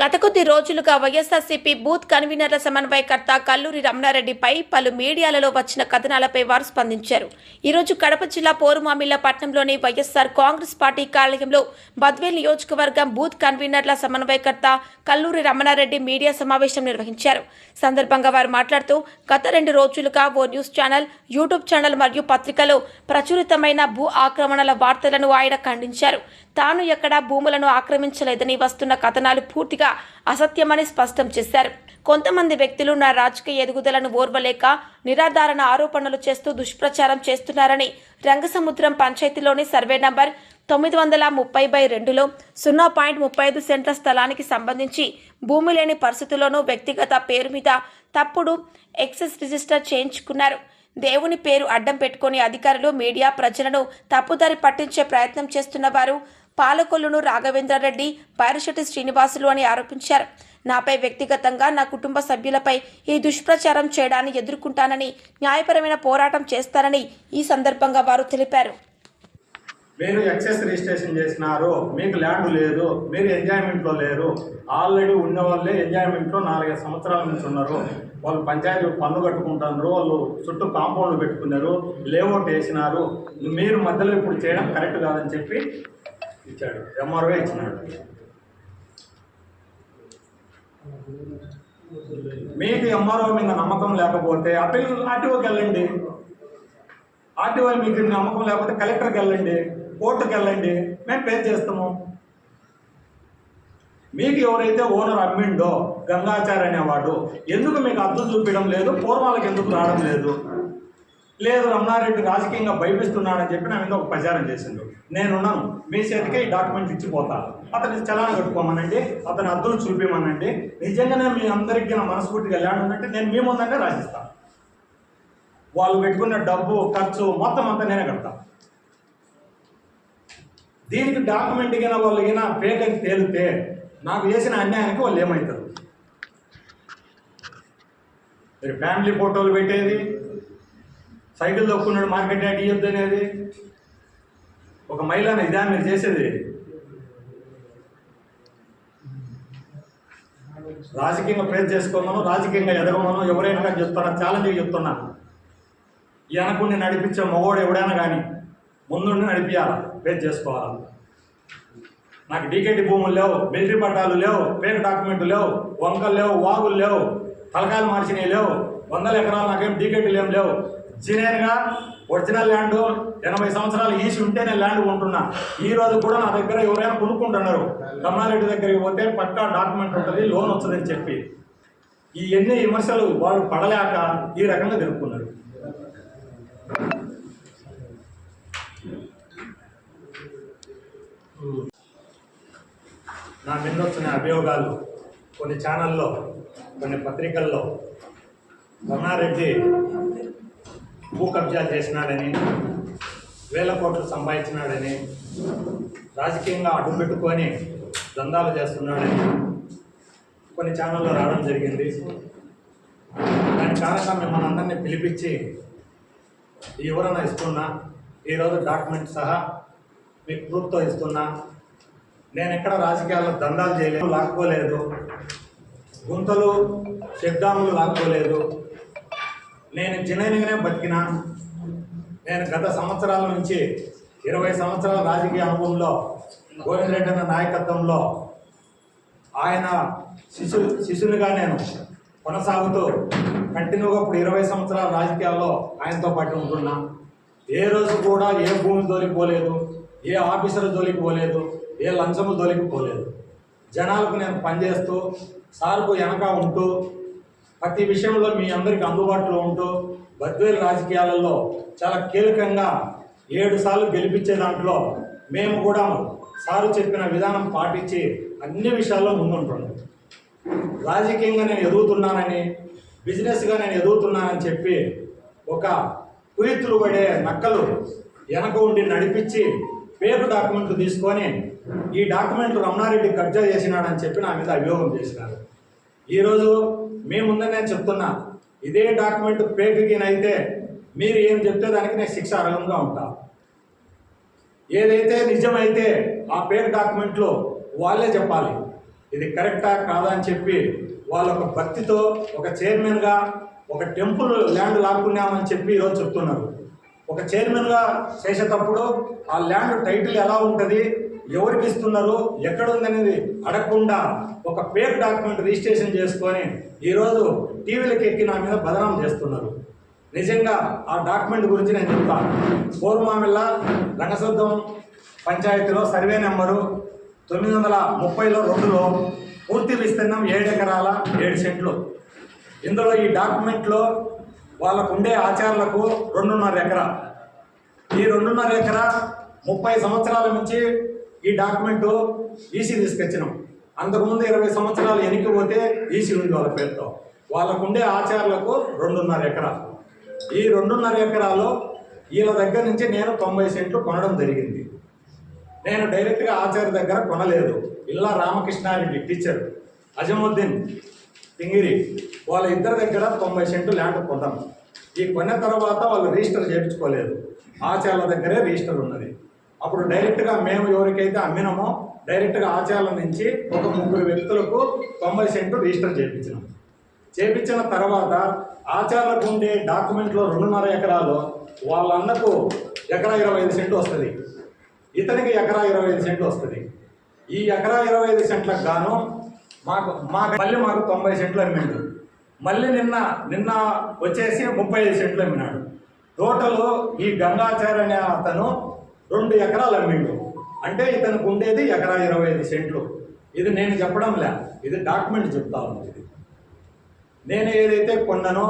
గత కొద్ది రోజులుగా వైఎస్ఆర్సీపీ బూత్ కన్వీనర్ల సమన్వయకర్త కల్లూరి రమణారెడ్డిపై పలు మీడియాలలో వచ్చిన కథనాలపై వారు స్పందించారు. ఈరోజు కడప జిల్లా పోరుమామిళ్ళ పట్టణంలోని వైఎస్ఆర్ కాంగ్రెస్ పార్టీ కార్యాలయంలో బద్వేల్ నియోజకవర్గం బూత్ కన్వీనర్ల సమన్వయకర్త కల్లూరి రమణారెడ్డి మీడియా సమావేశం నిర్వహించారు. సందర్భంగా వారు మాట్లాడుతూ గత రెండు రోజులుగా ఓ న్యూస్ ఛానల్ యూట్యూబ్ ఛానల్ మరియు పత్రికలో ప్రచురితమైన భూ ఆక్రమణల వార్తలను ఆయన ఖండించారు. తాను ఎక్కడా భూములను ఆక్రమించలేదని వస్తున్న కథనాలు పూర్తిగా అసత్యమని స్పష్టం చేశారు. కొంతమంది వ్యక్తులు నా రాజకీయ ఎదుగుదలను ఓర్వలేక నిరాధారణ ఆరోపణలు చేస్తూ దుష్ప్రచారం చేస్తున్నారని రంగసముద్రం పంచాయతీలోని సర్వే నంబర్ తొమ్మిది వందల ముప్పై బై రెండులో సున్నా పాయింట్ ముప్పై ఐదు సెంట్ల స్థలానికి సంబంధించి భూమి లేని పరిస్థితుల్లోనూ వ్యక్తిగత పేరు మీద తప్పుడు ఎక్సెస్ రిజిస్టర్ చేయించుకున్నారు. దేవుని పేరు అడ్డం పెట్టుకుని అధికారులు మీడియా ప్రజలను తప్పుదారి పట్టించే ప్రయత్నం చేస్తున్న వారు పాలకొల్లును రాఘవేంద్రారెడ్డి బైరశెట్టి శ్రీనివాసులు అని ఆరోపించారు. నాపై వ్యక్తిగతంగా నా కుటుంబ సభ్యులపై ఈ దుష్ప్రచారం చేయడాన్ని ఎదుర్కొంటానని న్యాయపరమైన పోరాటం చేస్తానని ఈ సందర్భంగా వారు తెలిపారు. మీరు ఎక్సెస్ రిజిస్ట్రేషన్ చేసినారు మీకు ల్యాండ్ లేదు మీరు ఎంజాయ్మెంట్లో లేరు ఆల్రెడీ ఉన్న వాళ్ళే ఎంజాయ్మెంట్లో నాలుగైదు సంవత్సరాల నుంచి ఉన్నారు. వాళ్ళు పంచాయతీ పన్ను కట్టుకుంటున్నారు వాళ్ళు చుట్టూ కాంపౌండ్లు పెట్టుకున్నారు లేఅవుట్ వేసినారు. మీరు మధ్యలో ఇప్పుడు చేయడం కరెక్ట్ కాదని చెప్పి ఇచ్చాడు. ఎంఆర్ఓ ఇచ్చినాడు. మీకు ఎంఆర్ఓ మీద నమ్మకం లేకపోతే అప్పీల్ ఆర్టీఓకి వెళ్ళండి. ఆర్టీఓ మీకు నమ్మకం లేకపోతే కలెక్టర్కి వెళ్ళండి కోర్టుకి వెళ్ళండి మేము పే చేస్తాము. మీకు ఎవరైతే ఓనర్ అమ్మిండో గంగాచారి అనేవాడు ఎందుకు మీకు అర్థం చూపించడం లేదు? పూర్వాలకు ఎందుకు రావడం లేదు? లేదు రమణారెడ్డి రాజకీయంగా భయపిస్తున్నాడని చెప్పి నా మీద ఒక ప్రచారం చేసిండు. నేనున్నాను. మీ చేతికే ఈ డాక్యుమెంట్ ఇచ్చిపోతా అతని చలాన కట్టుకోమనండి. అతని అద్దులు చూపించమనండి నిజంగానే మీ అందరికీ నా మనస్ఫూర్తిగా ల్యాండ్ ఉందంటే నేను మీ ముందంటే రాసిస్తాను వాళ్ళు పెట్టుకున్న డబ్బు ఖర్చు మొత్తం అంతా నేనే కడతా. దీనికి డాక్యుమెంట్ గిన వాళ్ళు గిన తేలితే నాకు చేసిన అన్యాయానికి వాళ్ళు ఏమవుతారు మీరు ఫ్యామిలీ ఫోటోలు పెట్టేది సైకిల్ తొక్కున్నాడు మార్కెట్ యాడ్ ఇవ్వద్దు అనేది. ఒక మహిళను ఇదా మీరు చేసేది. రాజకీయంగా ప్రేర్ చేసుకోమను రాజకీయంగా ఎదగమను ఎవరైనా కానీ చెప్తున్నా ఛాలెంజ్ చెప్తున్నా వెనకుండి నడిపించే మగోడు ఎవడైనా కానీ ముందుండి నడిపించాలి ప్రేర్ చేసుకోవాలి? నాకు డీకేటీ భూములు లేవు మిలిటరీ పట్టాలు లేవు పేరు డాక్యుమెంట్లు లేవు వంకలు లేవు వాగులు లేవు తలకాయలు మార్చినవి లేవు వందల ఎకరాలు నాకేం డీకేటీలు ఏం లేవు. జినేన్గా ఒరిజినల్ ల్యాండ్ ఎనభై సంవత్సరాలు ఈసి ఉంటే నేను ల్యాండ్ కొంటున్నా. ఈ రోజు కూడా నా దగ్గర ఎవరైనా కొనుక్కుంటున్నారు. కమలారెడ్డి దగ్గరికి పోతే పక్కా డాక్యుమెంట్ ఉంటుంది లోన్ వస్తుందని చెప్పి. ఈ ఎన్ని విమర్శలు వాళ్ళు పడలేక ఈ రకంగా జరుపుకున్నారు నా మీద వచ్చిన అభియోగాలు కొన్ని ఛానల్లో కొన్ని పత్రికల్లో రమణారెడ్డి భూ కబ్జా చేసినాడని వేల కోట్లు సంపాదించినాడని రాజకీయంగా అడ్డుపెట్టుకొని దందాలు చేస్తున్నాడని కొన్ని ఛానల్లో రావడం జరిగింది. దాని కారణంగా మిమ్మల్ని అందరినీ పిలిపించి ఈ వివరణ ఇస్తున్నా. ఈరోజు డాక్యుమెంట్ సహా మీకు ప్రూఫ్తో ఇస్తున్నా. నేను ఎక్కడ రాజకీయాల్లో దందాలు చేయలేదు లాక్కోలేదు. గుంతలు షెడ్డాములు లాక్కోలేదు. నేను జనైన్గానే బతికినా నేను గత సంవత్సరాల నుంచి ఇరవై సంవత్సరాల రాజకీయ అనుభవంలో గోవిందరెడ్డి అన్న నాయకత్వంలో ఆయన శిశు శిశునిగా నేను కొనసాగుతూ కంటిన్యూగా ఇప్పుడు ఇరవై సంవత్సరాల రాజకీయాల్లో ఆయనతో పాటు ఉంటున్నా. ఏ రోజు కూడా ఏ భూమి జోలికి పోలేదు ఏ ఆఫీసర్ జోలికి పోలేదు ఏ లంచము జోలికి పోలేదు. జనాలకు నేను పనిచేస్తూ సార్కు వెనక ఉంటూ ప్రతి విషయంలో మీ అందరికి అందుబాటులో ఉంటూ బద్వేలు రాజకీయాలలో చాలా కీలకంగా ఏడు సార్లు గెలిపించే దాంట్లో మేము కూడా సారు చెప్పిన విధానం పాటించి అన్ని విషయాల్లో ముందుంటున్నాం రాజకీయంగా నేను ఎదుగుతున్నానని బిజినెస్గా నేను ఎదుగుతున్నానని చెప్పి ఒక కుయిత్తులు పడే నక్కలు వెనక ఉండి నడిపించి పేరు డాక్యుమెంట్లు తీసుకొని ఈ డాక్యుమెంట్లు రమణారెడ్డి కబ్జా చేసినాడని చెప్పి నా మీద అభియోగం చేసినారు. ఈరోజు మీ ముందే నేను చెప్తున్నా ఇదే డాక్యుమెంట్ పేరుకినైతే మీరు ఏం చెప్తే దానికి నేను శిక్ష అర్హంగా ఉంటా. ఏదైతే నిజమైతే ఆ పేరు డాక్యుమెంట్లో వాళ్ళే చెప్పాలి. ఇది కరెక్టా కాదా అని చెప్పి వాళ్ళ ఒక భక్తితో ఒక చైర్మన్గా ఒక టెంపుల్ ల్యాండ్ లాక్కున్నామని చెప్పి ఈరోజు చెప్తున్నారు. ఒక చైర్మన్గా చేసేటప్పుడు ఆ ల్యాండ్ టైటిల్ ఎలా ఉంటుంది? ఎవరికి ఇస్తున్నారు ఎక్కడ ఉందనేది అడగకుండా ఒక ఫేక్ డాక్యుమెంట్ రిజిస్ట్రేషన్ చేసుకొని ఈరోజు టీవీలకు ఎక్కి నా మీద బదనాం చేస్తున్నారు. నిజంగా ఆ డాక్యుమెంట్ గురించి నేను చెప్తాను పూర్వమామిల్ల రంగశుద్ధం పంచాయతీలో సర్వే నెంబరు తొమ్మిది వందల ముప్పైలో రెండులో పూర్తి విస్తీర్ణం ఏడు ఎకరాల ఏడు సెంట్లు. ఇందులో ఈ డాక్యుమెంట్లో వాళ్ళకు ఉండే ఆచారాలకు రెండున్నర ఎకరా. ఈ రెండున్నర ఎకరా ముప్పై సంవత్సరాల నుంచి ఈ డాక్యుమెంట్ ఈసీ తీసుకొచ్చినాం అంతకుముందు ఇరవై సంవత్సరాలు వెనక్కి పోతే ఈసీ ఉంది వాళ్ళ పేరుతో. వాళ్ళకు ఉండే ఆచారాలకు రెండున్నర ఎకరా ఈ రెండున్నర ఎకరాలు వీళ్ళ దగ్గర నుంచి నేను తొంభై సెంట్లు కొనడం జరిగింది. నేను డైరెక్ట్గా ఆచార్య దగ్గర కొనలేదు. ఇల్లా రామకృష్ణారెడ్డి టీచర్ అజముద్దీన్ సింగిరి వాళ్ళ ఇద్దరి దగ్గర తొంభై సెంటు ల్యాండ్ కొన్నాం ఈ కొన్న తర్వాత వాళ్ళు రిజిస్టర్ చేయించుకోలేదు. ఆచార్యుల దగ్గరే రిజిస్టర్ ఉన్నది. అప్పుడు డైరెక్ట్గా మేము ఎవరికైతే అమ్మినామో డైరెక్ట్గా ఆచార్యుల నుంచి ఒక ముగ్గురు వ్యక్తులకు తొంభై సెంటు రిజిస్టర్ చేయించినాం చేపించిన తర్వాత ఆచార్యులకు ఉండే డాక్యుమెంట్లో రెండున్నర ఎకరాలు వాళ్ళ అన్నకు ఎకరా ఇరవై ఐదు సెంటు వస్తుంది. ఇతనికి ఎకరా ఇరవై ఐదు సెంట్లు వస్తుంది. ఈ ఎకరా ఇరవై ఐదు సెంట్లకు గాను మాకు మాకు మళ్ళీ మాకు తొంభై సెంట్లు అమ్మిండు. మళ్ళీ నిన్న నిన్న వచ్చేసి ముప్పై ఐదు సెంట్లు అమ్మినాడు. టోటల్ ఈ గంగాచార్య అనే అతను రెండు ఎకరాలు అమ్మిండు. అంటే ఇతనికి ఉండేది ఎకరా ఇరవై ఐదు సెంట్లు. ఇది నేను చెప్పడం లే ఇది డాక్యుమెంట్ చెప్తా ఉంది ఇది. నేను ఏదైతే కొన్నానో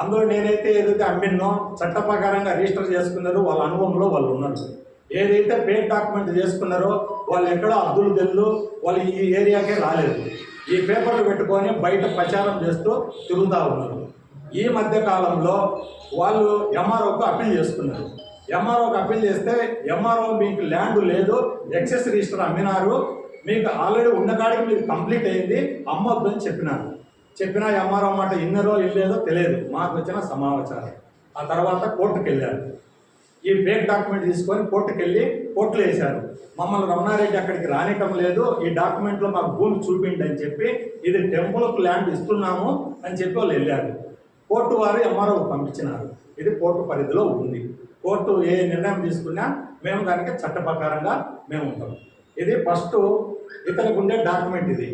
అందులో నేనైతే ఏదైతే అమ్మినో చట్ట ప్రకారంగా రిజిస్టర్ చేసుకున్నారో వాళ్ళ అనుభవంలో వాళ్ళు ఉన్నారు. ఏదైతే పేడ్ డాక్యుమెంట్ చేసుకున్నారో వాళ్ళు ఎక్కడో అద్దులు తెల్లు వాళ్ళు ఈ ఏరియాకే రాలేదు. ఈ పేపర్లు పెట్టుకొని బయట ప్రచారం చేస్తూ తిరుగుతూ ఉన్నారు. ఈ మధ్య కాలంలో వాళ్ళు ఎంఆర్ఓకు అప్పీల్ చేసుకున్నారు. ఎంఆర్ఓకి అప్పీల్ చేస్తే ఎంఆర్ఓ మీకు ల్యాండ్ లేదు ఎక్సెస్ రిజిస్టర్ అమ్మినారు మీకు ఆల్రెడీ ఉన్న కాడికి మీకు కంప్లీట్ అయింది అమ్మొద్దు అని చెప్పినారు. చెప్పిన ఎంఆర్ఓ మాట ఇన్నరో ఇల్లేదో తెలియదు మాకు వచ్చిన సమాచారం. ఆ తర్వాత కోర్టుకు వెళ్ళారు ఈ ఫేక్ డాక్యుమెంట్ తీసుకొని కోర్టుకు వెళ్ళి కోర్టులో వేశారు. మమ్మల్ని రమణారెడ్డి అక్కడికి రానికం లేదు ఈ డాక్యుమెంట్లో మాకు భూమి చూపిండి అని చెప్పి ఇది టెంపుల్కి ల్యాండ్ ఇస్తున్నాము అని చెప్పి వాళ్ళు వెళ్ళారు. కోర్టు వారు ఎంఆర్ఓ పంపించినారు. ఇది కోర్టు పరిధిలో ఉంది. కోర్టు ఏ నిర్ణయం తీసుకున్నా మేము దానికి చట్ట ప్రకారంగా మేము ఉంటాం. ఇది ఫస్ట్ ఇతనికి ఉండే డాక్యుమెంట్ ఇది.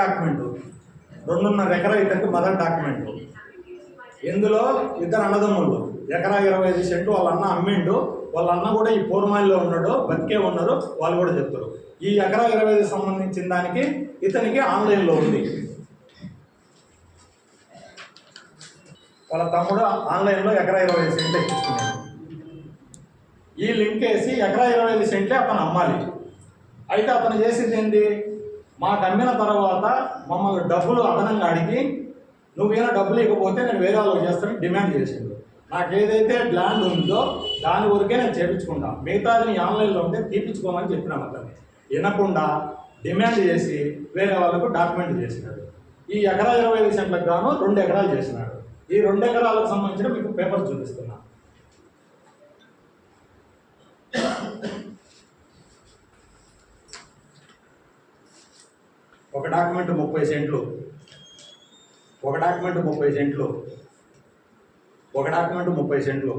డాక్యుమెంట్. రెండున్నర ఎకరా ఇతనికి మదర్ డాక్యుమెంట్. ఇందులో ఇద్దరు అన్నదమ్ముళ్ళు. ఎకరా ఇరవై ఐదు సెంటు వాళ్ళ అన్న అమ్మిండు. వాళ్ళ అన్న కూడా ఈ పూర్మాయిలో ఉన్నాడు బతికే ఉన్నారు వాళ్ళు కూడా చెప్తారు. ఈ ఎకరా ఇరవై ఐదు సంబంధించిన దానికి ఇతనికి ఆన్లైన్లో ఉంది. వాళ్ళ తమ్ముడు ఆన్లైన్లో ఎకరా ఇరవై ఐదు సెంట్లు ఎక్కించుకున్నాడు ఈ లింక్ వేసి ఎకరా ఇరవై ఐదు సెంట్లే అతను అమ్మాలి. అయితే అతను చేసింది ఏంటి? మాకు అమ్మిన తర్వాత మమ్మల్ని డబ్బులు అదనంగా అడిగి నువ్వేనా డబ్బులు ఇవ్వకపోతే నేను వేరే వాళ్ళకి చేస్తానని డిమాండ్ చేసిండు. నాకు ఏదైతే ల్యాండ్ ఉందో దాని వరకే నేను చేపించుకుంటా మిగతాది ఆన్లైన్లో ఉంటే తీపించుకోమని చెప్పినాను అతన్ని వినకుండా డిమాండ్ చేసి వేరే వాళ్ళకు డాక్యుమెంట్ చేసినాడు. ఈ ఎకరా ఇరవై ఐదు సెంట్లకు గాను రెండు ఎకరాలు చేసినాడు. ఈ రెండు ఎకరాలకు సంబంధించిన మీకు పేపర్ చూపిస్తున్నా. ఒక డాక్యుమెంట్ ముప్పై సెంట్లు ఒక డాక్యుమెంట్ ముప్పై సెంట్లు ఒక డాక్యుమెంట్ ముప్పై సెంట్లు.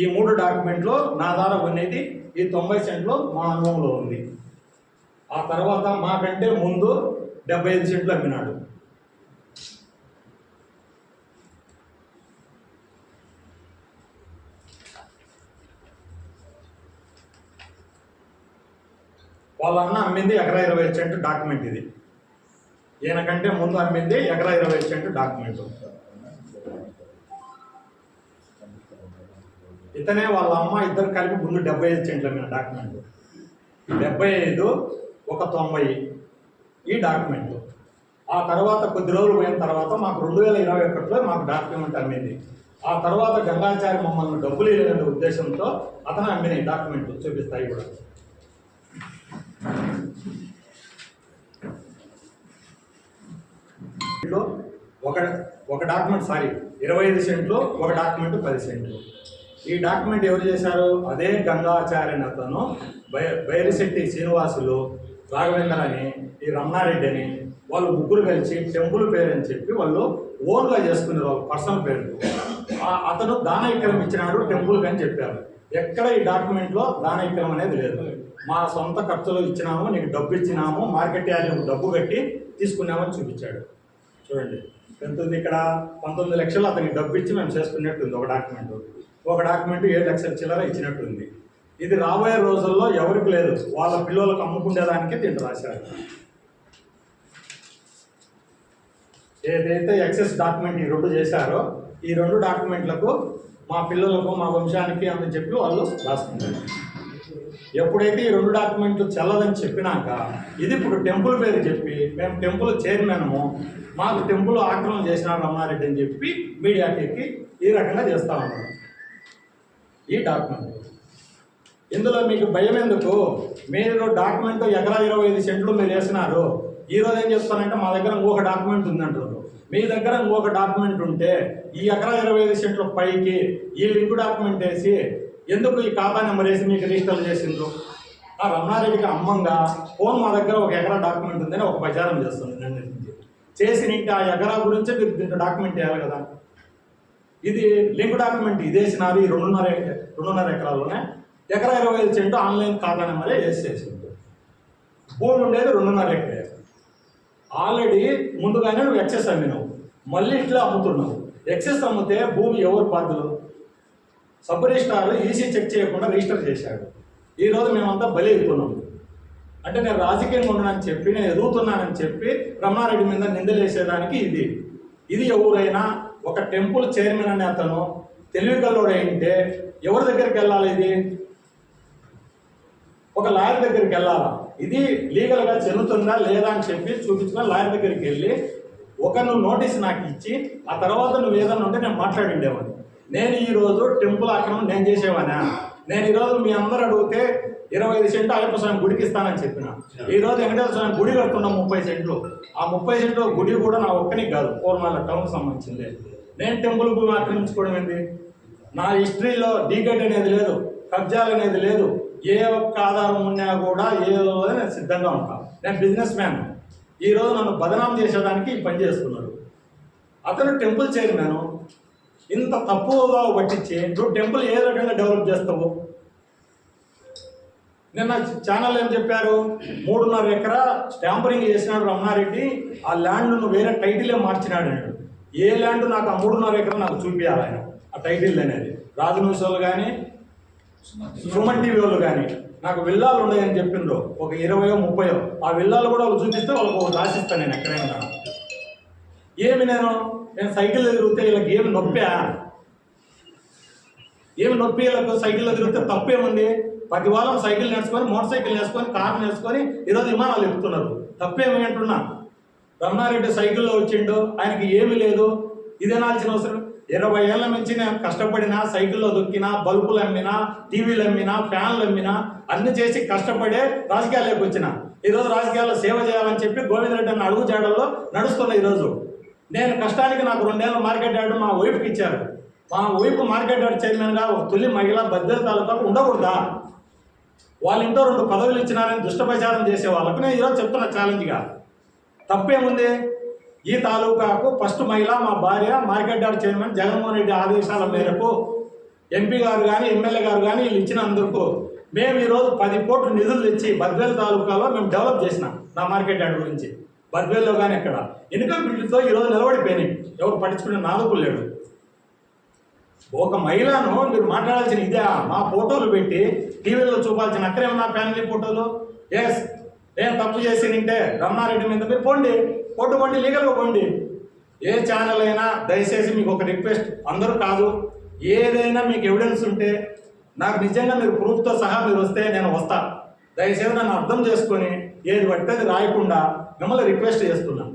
ఈ మూడు డాక్యుమెంట్లు నా ద్వారా ఉన్నది ఈ తొంభై సెంట్లు మా అనుభవంలో ఉంది. ఆ తర్వాత మాకంటే ముందు డెబ్బై ఐదు సెంట్లు అమ్మినాడు. వాళ్ళ అన్న అమ్మింది ఎకరా ఇరవై సెంటు డాక్యుమెంట్ ఇది. ఈయనకంటే ముందు అమ్మింది ఎకరా ఇరవై సెంటు డాక్యుమెంట్ ఇతనే వాళ్ళ అమ్మ ఇద్దరు కలిపి ముందు డెబ్బై ఐదు సెంట్లు అమ్మిన డాక్యుమెంట్ డెబ్బై ఐదు ఒక తొంభై ఈ డాక్యుమెంట్ ఆ తర్వాత కొద్ది రోజులు పోయిన తర్వాత మాకు రెండు వేల ఇరవై ఒకటిలో మాకు డాక్యుమెంట్ అమ్మింది. ఆ తర్వాత గంగాచారి మమ్మల్ని డబ్బులు ఇవ్వలేని ఉద్దేశంతో అతను అమ్మిన డాక్యుమెంట్ చూపిస్తాయి కూడా. సెంట్లో ఒక ఒక డాక్యుమెంట్ సారీ ఇరవై ఐదు సెంట్లు ఒక డాక్యుమెంట్ పది సెంట్లు. ఈ డాక్యుమెంట్ ఎవరు చేశారు? అదే గంగాచార్య అతను బై బైరిశెట్టి శ్రీనివాసులు రాఘవేంద్ర అని ఈ రమణారెడ్డి అని వాళ్ళు ముగ్గురు కలిసి టెంపుల్ పేరు అని చెప్పి వాళ్ళు ఓన్గా చేసుకున్నారు వాళ్ళు పర్సనల్ పేరు. ఆ- అతను దానైక్యం ఇచ్చినాడు టెంపుల్కి అని చెప్పారు. ఎక్కడ ఈ డాక్యుమెంట్లో దానైక్యం అనేది లేదు. మా సొంత ఖర్చులు ఇచ్చినాము నీకు డబ్బు ఇచ్చినాము మార్కెట్ యార్డ్ డబ్బు కట్టి తీసుకున్నామని చూపించాడు. చూడండి. ఎంత ఉంది? ఇక్కడ పంతొమ్మిది లక్షలు అతనికి డబ్బు ఇచ్చి మేము చేసుకున్నట్టుంది ఒక డాక్యుమెంట్ ఒక డాక్యుమెంట్ ఏడు లక్షల చిల్లర ఇచ్చినట్టుంది. ఇది రాబోయే రోజుల్లో ఎవరికి లేదు. వాళ్ళ పిల్లలకు అమ్ముకునేదానికి దీన్ని రాశారు. ఏదైతే ఎక్సెస్ డాక్యుమెంట్ ఈ రెండు చేశారో ఈ రెండు డాక్యుమెంట్లకు మా పిల్లలకు మా వంశానికి అని చెప్పి వాళ్ళు రాసుకుంటారు. ఎప్పుడైతే ఈ రెండు డాక్యుమెంట్లు చెల్లదని చెప్పినాక ఇది ఇప్పుడు టెంపుల్ పేరు చెప్పి మేము టెంపుల్ చైర్మన్ము మాకు టెంపుల్ ఆక్రమణ చేసినాడు రమణారెడ్డి అని చెప్పి మీడియాకి ఎక్కి ఈ రకంగా చేస్తా ఉన్నారు. ఈ డాక్యుమెంట్ ఇందులో మీకు భయం ఎందుకు? మీరు డాక్యుమెంట్ ఎకరా ఇరవై ఐదు సెంట్లు మీరు వేసినారు. ఈ రోజు ఏం చెప్తానంటే మా దగ్గర ఇంకొక డాక్యుమెంట్ ఉందంటారు. మీ దగ్గర ఇంకొక డాక్యుమెంట్ ఉంటే ఈ ఎకరా ఇరవై ఐదు సెంట్ల పైకి ఈ లింక్ డాక్యుమెంట్ వేసి ఎందుకు ఈ ఖాతా నెంబర్ వేసి మీకు రిజిస్టర్ చేసిండ్రు? ఆ రమణారెడ్డికి అమ్మంగా ఫోన్ మా దగ్గర ఒక ఎకరా డాక్యుమెంట్ ఉందని ఒక ప్రచారం చేస్తుంది చేసిన ఇంటి ఆ ఎకరా గురించే మీరు దీంట్లో డాక్యుమెంట్ వేయాలి కదా. ఇది లింక్ డాక్యుమెంట్ ఇదేసినారు ఈ రెండున్నర రెండున్నర ఎకరాల్లోనే ఎకరా ఇరవై ఐదు సెంటు ఆన్లైన్ ఖాతా నెంబరే వేసేసింది. భూమి ఉండేది రెండున్నర ఎకరే. ఆల్రెడీ ముందుగానే నువ్వు ఎక్సెస్ అమ్మినావు. మళ్ళీ ఇట్లా అమ్ముతున్నావు. ఎక్సెస్ అమ్మితే భూమి ఎవరు బాధ్యులు? సబ్ రిజిస్టార్ ఈసీ చెక్ చేయకుండా రిజిస్టర్ చేశాడు. ఈరోజు మేమంతా బలి అయిపోయినాము అంటే నేను రాజకీయంగా ఉన్నానని చెప్పి నేను ఎదుగుతున్నానని చెప్పి రమణారెడ్డి మీద నిందలేసేదానికి ఇది. ఇది ఎవరైనా ఒక టెంపుల్ చైర్మన్ అనే అతను తెలివికల్లోడు అయింటే ఎవరి దగ్గరికి వెళ్ళాలి ఇది? ఒక లాయర్ దగ్గరికి వెళ్ళాలా? ఇది లీగల్గా చెల్లుతుందా లేదా అని చెప్పి చూపించిన లాయర్ దగ్గరికి వెళ్ళి ఒక నువ్వు నోటీస్ నాకు ఇచ్చి ఆ తర్వాత నువ్వు ఏదన్నా ఉంటే నేను మాట్లాడిండేవాడిని. నేను ఈరోజు టెంపుల్ ఆక్రమణ నేను చేసేవానా నేను ఈరోజు మీ అందరు అడిగితే ఇరవై ఐదు సెంట్లు అయ్యప్ప స్వామి గుడికి ఇస్తానని చెప్పిన. ఈ రోజు వెంకటేశ్వర స్వామి గుడి కడుతున్నాం ముప్పై సెంట్లు. ఆ ముప్పై సెంట్లు గుడి కూడా నా ఒక్కని కాదు పూర్మాల టౌన్ సంబంధించింది. నేను టెంపుల్ భూమి ఆక్రమించుకోవడం ఏంటి నా హిస్టరీలో డీగేట్ అనేది లేదు కబ్జాలు అనేది లేదు. ఏ ఒక్క ఆధారం ఉన్నా కూడా ఏ రోజు నేను సిద్ధంగా ఉంటాను నేను బిజినెస్ మ్యాన్. ఈరోజు నన్ను బదనాం చేసేదానికి పని చేస్తున్నాడు అతను టెంపుల్ చైర్మన్. ఇంత తప్పుగా పట్టించి నువ్వు టెంపుల్ ఏ రకంగా డెవలప్ చేస్తావు? నిన్న ఛానల్ ఏం చెప్పారు? మూడున్నర ఎకరా స్టాంపరింగ్ చేసినాడు రమణారెడ్డి. ఆ ల్యాండ్ను వేరే టైటిలే మార్చినాడు అన్నాడు ఏ ల్యాండ్ నాకు ఆ మూడున్నర ఎకరా నాకు చూపించాలి ఆయన ఆ టైటిల్ అనేది. రాజు న్యూస్ వాళ్ళు కానీ సుమన్ టీవీ వాళ్ళు కానీ. నాకు విల్లాలు ఉన్నాయని చెప్పిండ్రు. ఒక ఇరవయో ముప్పయో. ఆ విల్లాలు కూడా వాళ్ళు చూపిస్తే వాళ్ళకి రాసిస్తాను నేను ఎక్కడైనా. ఏమి నేను? నేను సైకిల్ తిరిగితే వీళ్ళకి ఏమి నొప్పా? ఏమి నొప్పి వీళ్ళకు? సైకిల్లో తిరిగితే తప్పేముంది? ప్రతి వాళ్ళం సైకిల్ నేర్చుకొని మోటార్ సైకిల్ నేర్చుకొని కార్ నేర్చుకొని ఈరోజు విమానాలు ఎక్కుతున్నారు. తప్పేమి అంటున్నా? రమణారెడ్డి సైకిల్లో వచ్చిండు ఆయనకి ఏమీ లేదు. ఇదేనాల్సిన అవసరం. ఇరవై ఏళ్ళ నుంచి నేను కష్టపడినా సైకిల్లో దొక్కినా బల్బులు అమ్మినా టీవీలు అమ్మినా ఫ్యాన్లు అమ్మినా అన్ని చేసి కష్టపడే రాజకీయాల్లోకి వచ్చిన. ఈరోజు రాజకీయాల్లో సేవ చేయాలని చెప్పి గోవిందరెడ్డి అన్న అడుగు జాడల్లో నడుస్తున్న ఈరోజు. నేను కష్టానికి నాకు రెండేళ్ళ మార్కెట్ యార్డు మా వైపుకి ఇచ్చారు. మా వైపు మార్కెట్ యార్డ్ చైర్మన్గా ఒక తొలి మహిళ భద్రత తాలూకా ఉండకూడదా? వాళ్ళ ఇంట్లో రెండు పదవులు ఇచ్చినారని దుష్టప్రచారం చేసే వాళ్ళకు నేను ఈరోజు చెప్తున్న ఛాలెంజ్గా తప్పేముంది? ఈ తాలూకాకు ఫస్ట్ మహిళ మా భార్య market yard chairman Jaganmohan Reddy ఆదేశాల మేరకు ఎంపీ గారు కానీ ఎమ్మెల్యే గారు కానీ వీళ్ళు ఇచ్చినందుకు మేము ఈరోజు పది కోట్ల నిధులు తెచ్చి బద్వేల్ తాలూకాలో మేము డెవలప్ చేసినాం నా మార్కెట్ యార్డ్ గురించి. బద్వేల్లో కానీ ఎక్కడ. ఇన్కమ్ బిల్లుతో ఈరోజు నిలబడిపోయినాయి. ఎవరు పట్టించుకునే నాలుగు లేడు. ఒక మహిళను మీరు మాట్లాడాల్సిన ఇదే. మా ఫోటోలు పెట్టి టీవీలో చూపాల్సిన అక్కడే నా ఫ్యామిలీ ఫోటోలు. ఎస్ నేను తప్పు చేసి నింటే రమణారెడ్డి మీద మీరు పోండి. ఫోటో పండి లీగల్గా పోండి. ఏ ఛానల్ అయినా దయచేసి మీకు ఒక రిక్వెస్ట్ అందరూ కాదు. ఏదైనా మీకు ఎవిడెన్స్ ఉంటే నాకు నిజంగా మీరు ప్రూఫ్తో సహా మీరు వస్తే నేను వస్తా. దయచేసి నన్ను అర్థం చేసుకొని ఏది పడితే రాయకుండా మిమ్మల్ని రిక్వెస్ట్ చేస్తున్నా.